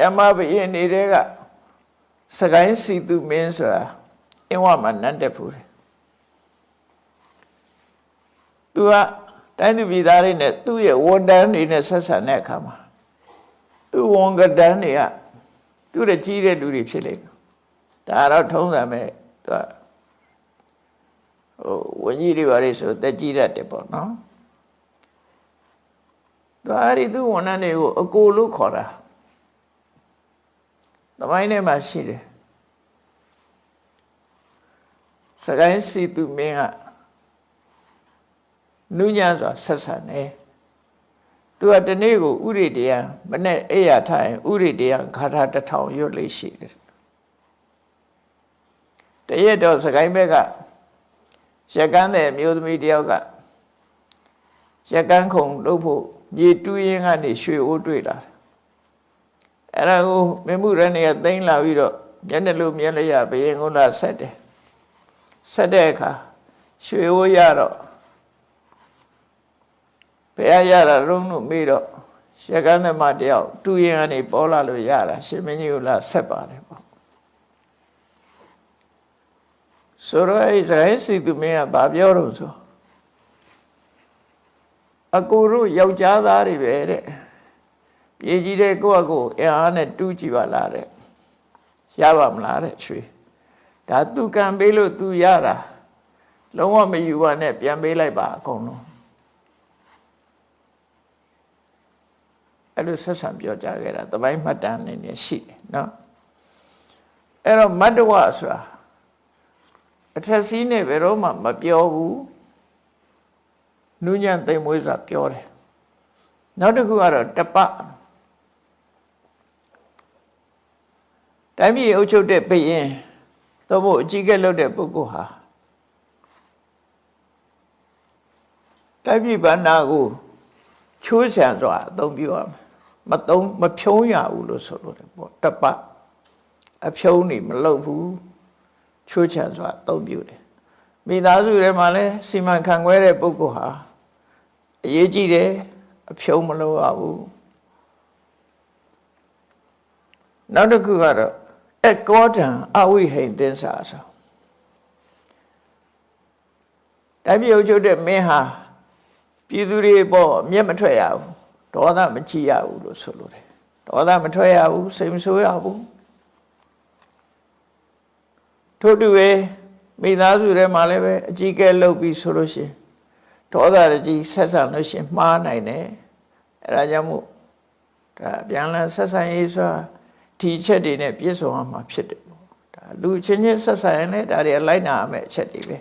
ယမဘယင်းနေတဲ့ကစကိုင်းစီသူမင်းဆိုတာအင်းဝမှာနတ်တက်ဖူးတယ်သူကတိုင်းသူပြည်သားတွေနဲ့သူ့ရဲ့ဝန်တန်းတွေနဲ့ဆက်ဆံတဲ့အခါမှာသူ့ဝန်ကတန်းတွေကသူ့ရဲ့ကြီးတဲ့လူတွေဖြစ်လိမ့်မယ်ဒါတော့ထုံးစံပဲသူကဟိုဝန်ကြီးတွေပါလေဆိုတက်ကြီးတတ်တယ်ပေါ့နော်သူအဲ့ဒီသူ့ဝန်ထမ်းတွေကိုအကိုလို့ခေါ်တာ သမိုင်းထဲမှာရှိတယ်စကိုင်းစီသူမင်းကနုညံ့စွာဆက်ဆံတယ်သူကတနေ့ကိုဥရိတရားမနဲ့အိယာထိုင်ဥရိတရားခါထာတစ်ထောင်ရွတ်လေးရှိတယ်တရက်တော့စကိုင်းဘက်ကရက်ကန်းတဲ့မျိုးသမီးတယောက်ကရက်ကန်းခုံလုပ်ဖို့မြေတူးရင်ကနေရွှေအိုးတွေ့လာတယ် အဲ့ဒါကိုမင်းမှုရနေကသိမ့်လာပြီးတော့မျက်နှာလိုမျက်လျာဘယင်ကုန်းလာဆက်တယ်ဆက်တဲ့အခါရွှေအိုးရတော့ဘယ်ရရတာရုံးလို့မေးတော့ရက်ကန်းသမားတယောက်တူးရင်ကနေပေါ်လာလို့ရတာရှင်မင်းကြီးကလာဆက်ပါတယ်ပေါ့ဆိုတော့အဲ့ဒီစကိုင်းစီသူမင်းကဗာပြောတော့ဆိုအကူတို့ယောက်ျားသားတွေပဲတဲ့ ပြေကြီးတဲ့ကိုယ့်အကိုအင်အားနဲ့တူးကြည့်ပါလားတဲ့ရပါမလားတဲ့ရွှေဒါသူကံပေးလို့သူရတာလုံးဝမယူပါနဲ့ပြန်ပေးလိုက်ပါအကုန်လုံးအဲ့လိုဆက်ဆံပြောကြခဲ့တာတပိုင်းမှတ်တမ်းနေနေရှိတယ်နော်အဲ့တော့မတ္တဝဆိုတာအထက်စီးနဲ့ဘယ်တော့မှမပြောဘူးနုညံ့သိမ်မွေးစွာပြောတယ်နောက်တစ်ခုကတော့တပ တိုင်းပြည်အုပ်ချုပ်တဲ့ဘုရင်သို့မဟုတ်အကြီးကဲလုပ်တဲ့ပုဂ္ဂိုလ်ဟာတိုင်းပြည်ဗန္နာကိုချိုးချံစွာအသုံးပြုရမယ်မသုံးမဖြုံးရဘူးလို့ဆိုလို့တယ်ပေါ့တပအဖြုံးနေမလုပ်ဘူးချိုးချံစွာအသုံးပြုတယ်မိသားစုထဲမှာလည်းစီမံခန့်ခွဲတဲ့ပုဂ္ဂိုလ်ဟာအရေးကြီးတယ်အဖြုံးမလုပ်ရဘူးနောက်တစ်ခုကတော့ အကောတံအဝိဟိန်သင်္စာဆိုတိုင်းပြည်အုပ်ချုပ်တဲ့မင်းဟာပြည်သူတွေပေါ့မျက်မထွက်ရဘူးဒေါသမချီရဘူးလို့ဆိုလိုတယ်ဒေါသမထွက်ရဘူးစိတ်မဆိုးရဘူးထို့တူပဲမိသားစုထဲမှာလည်းပဲအကြီးကဲလုပ်ပြီးဆိုလို့ရှိရင်ဒေါသရကြီးဆက်ဆံလို့ရှိရင်မှားနိုင်တယ်အဲဒါကြောင့်မို့ဒါပြန်လည်ဆက်ဆံရေးဆိုတာ ဒီအချက်တွေနဲ့ပြည့်စုံအောင်မှာဖြစ်တယ်ပေါ့ဒါလူချင်းချင်းဆက်ဆံရင်လည်းဒါတွေလိုက်နာရမယ့်အချက်တွေပဲ